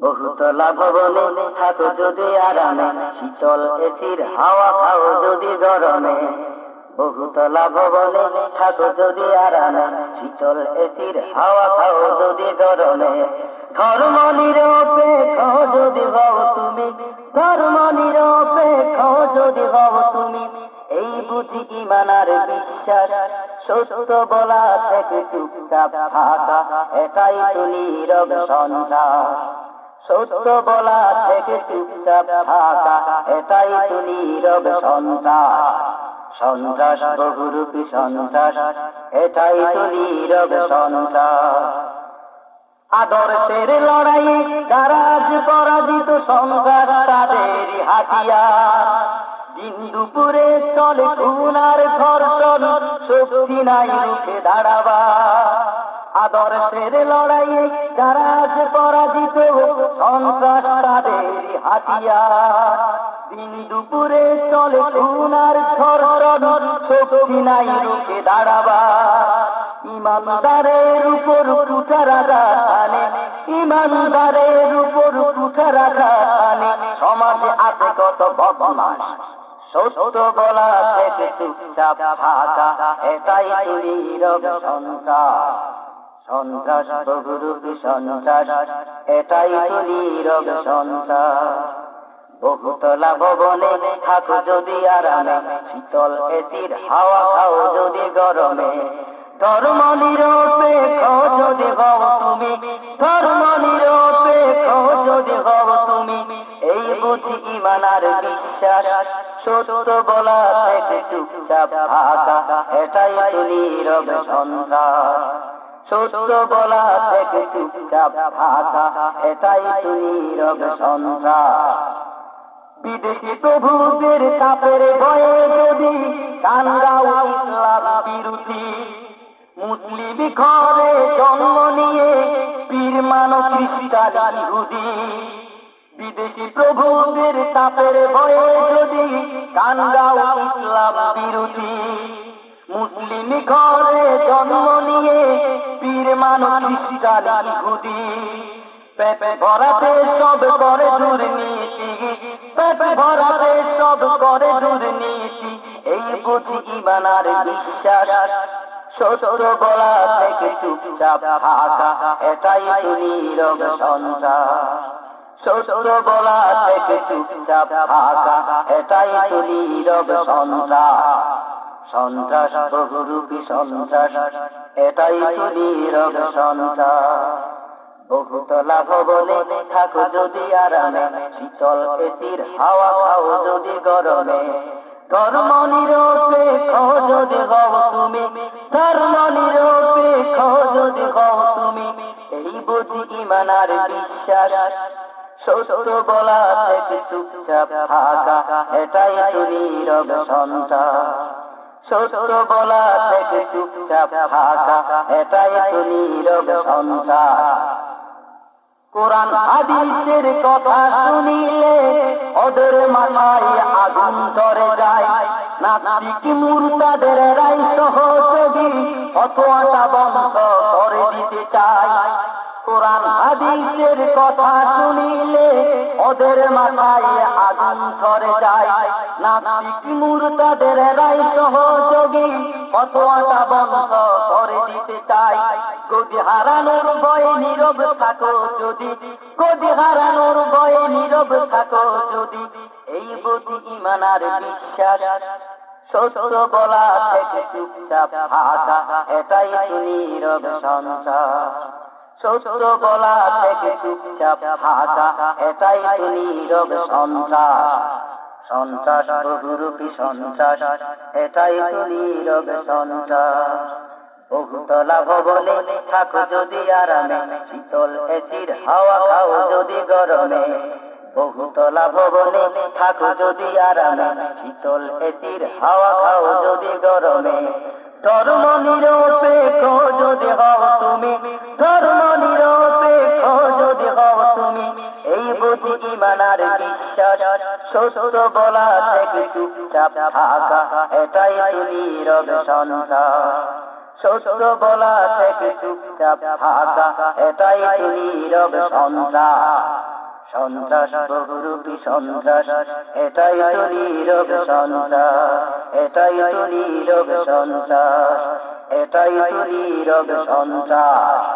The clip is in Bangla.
বহুতলা ভবনে থাকো যদি আরামে। শীতল এসির হাওয়া খাও যদি গরমে। বহুতলা ভবনে থাকো যদি আরামে। শীতল এসির হাওয়া খাও যদি গরমে। ধর্ম নিরপেক্ষ যদি হও তুমি। ধর্ম নিরপেক্ষ যদি হও তুমি। এই বুঝি ইমানার বিশ্বাস, সত্য বলা থেকে চুপচাপ থাকা। এটাই তো নীরব সন্ত্রাস। সত্য বলা থেকে চুপচাপ থাকা, এটাই তো নীরব সন্ত্রাস। সন্ত্রাস বহুরূপী সন্ত্রাস, এটাই তো নীরব সন্ত্রাস। আদর্শের লড়াই যারা আজ পরাজিত সন্ত্রাস তাদের হাতিয়ার। দিন দুপুরে চলে খুনার ধর্ষণ, শক্তি নাই রুখে দাঁড়াবা আদর্শের লড়াইয়ে যারা আজ পরাজিত সন্ত্রাস তাদের হাতিয়ার। দিন দুপুরে চলে খুনার ধর্ষণ শক্তি নাই রুখে দাঁড়াবা ইমানদারের উপর উঠা রাখা আনে, ইমানদারের উপর উঠা রাখা আনে। সমাজে আছে কত বদমাস, সত্য বলা থেকে চুপচাপ থাকা, এটাই নীরব সন্ত্রাস সন্ত্রাস বহুরূপী সন্ত্রাস, এটাই নীরব সন্ত্রাস। বহুতলা ভবনে থাকো যদি আরামে, শীতল এসির হাওয়া খাও যদি গরমে। ধর্ম নিরপেক্ষ যদি হও তুমি, ধর্ম নিরপেক্ষ যদি হও তুমি, এই বুঝি ইমানার বিশ্বাস, সত্য বলা থেকে চুপচাপ এটাই তো নীরব সন্ত্রাস। সত্য বলা থেকে চুপচাপ থাকা, এটাই তো নীরব সন্ত্রাস। বিদেশি প্রভুদের চাপের ভয়ে যদি কান্দাও ইসলাম বিরোধী, মুসলিম ঘরে জন্ম নিয়ে পীর মানো খ্রিস্টান ইহুদি, বিদেশি প্রভুদের চাপের ভয়ে যদি কান্দাও ইসলাম বিরোধী মুসলিম ঘরে জন্ম নিয়ে পীর মানো খ্রিস্টান ইহুদি পেপে ভরাতে সব করে দুর্নীতি। পেপে ভরাতে সব করে দুর্নীতি। এই বুঝি ইমানার বিশ্বাস। সত্য বলা থেকে চুপচাপ থাকা, এটাই তো নীরব সন্ত্রাস সত্য বলা থেকে চুপচাপ থাকা, এটাই নীরব সন্ত্রাস সন্ত্রাস বহুরূপী সন্ত্রাস এটাই তো নীরব সন্ত্রাস বহুতলা ভবনে থাকো যদি আরামে, শীতল এসির হাওয়া খাও যদি গরমে। ধর্ম নিরপেক্ষ যদি হও তুমি, ধর্ম নিরপেক্ষ যদি হও তুমি, এই বুঝি ইমানার বিশ্বাস। সত্য বলা থেকে চুপচাপ থাকা, এটাই নীরব সন্ত্রাস সত্য বলা থেকে চুপচাপ থাকা এটাই তো নীরব সন্ত্রাস কোরআন হাদিসের কথা শুনিলে ওদের মাথায় আগুন ধরে যায়। নাস্তিক মুরতাদের রাই সহযোগী অথবা বন্ধ করে দিতে চায়। কোরআন, হাদিসের কথা শুনিলে ওদের মাথায় আগুন ধরে যায়। নাস্তিক মুরতাদের রাই সহযোগী অথবা বন্ধ করে দিতে চায় গদি হারানোর ভয়ে নীরব থাকো যদি, গদি হারানোর ভয়ে নীরব থাকো যদি। এই বুঝি ইমানার বিশ্বাস, সত্য বলা থেকে চুপচাপ এটাই নীরব সন্ত্রাস সত্য বলা থেকে চুপচাপ থাকা, এটাই তো নীরব সন্ত্রাস। সন্ত্রাস বহুরূপী সন্ত্রাস, এটাই তো নীরব সন্ত্রাস। বহুতলা ভবনে থাকো যদি আরামে, শীতল এসির হাওয়া খাও যদি গরমে। বহুতলা ভবনে থাকো যদি আরামে, শীতল এসির হাওয়া খাও যদি গরমে। ধর্ম নিরপেক্ষ যদি ইমানার বিশ্বাস সত্য বলা থেকে চুপচাপ থাকা, এটাই তো নীরব সন্ত্রাস সত্য বলা থেকে চুপচাপ থাকা, এটাই তো নীরব সন্ত্রাস, বহুরূপী সন্ত্রাস, এটাই তো নীরব সন্ত্রাস এটাই তো নীরব সন্ত্রাস এটাই নীরব সন্ত্রাস